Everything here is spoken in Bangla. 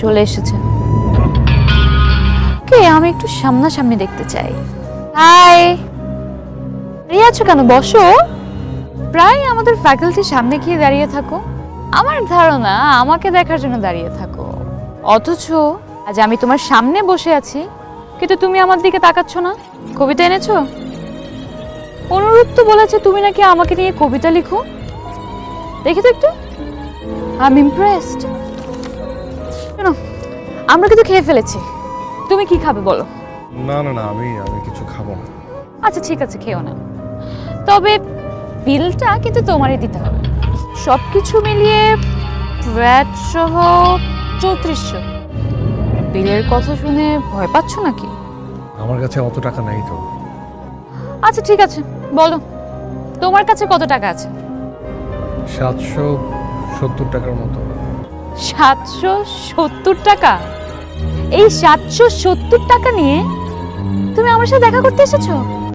চলে এসেছে। কে আমি একটু সামনাসামনি দেখতে চাই। হাই। দাঁড়িয়ে আছো কেন? বসো। প্রায় আমাদের ফ্যাকাল্টির সামনে গিয়ে দাঁড়িয়ে থাকো। আমার ধারণা, আমাকে দেখার জন্য দাঁড়িয়ে থাকো। অথচ আজ আমি তোমার সামনে বসে আছি, কিন্তু তুমি আমার দিকে তাকাচ্ছ না। কবিতা এনেছো? অনুরোধ তো বলেছে তুমি নাকি আমাকে নিয়ে কবিতা লিখো। দেখি তো একটু। আই এম ইমপ্রেসড আমরা কিন্তু খেয়ে ফেলেছি। তুমি কি খাবে বলো? না না না আমি আমি কিছু খাব না। আচ্ছা ঠিক আছে খেও না তবে বিলটা কিন্তু তোমারই দিতে হবে। সব কিছু মিলিয়ে ভ্যাট সহ চৌত্রিশশো। বিলের কথা শুনে ভয় পাচ্ছ নাকি? আমার কাছে অত টাকা নাই তো। আচ্ছা ঠিক আছে বলো। তোমার কাছে কত টাকা আছে? সাতশো সত্তর টাকার মতো। সাতশো সত্তর টাকা? এই সাতশো সত্তর টাকা নিয়ে তুমি আমার সাথে দেখা করতে এসেছ?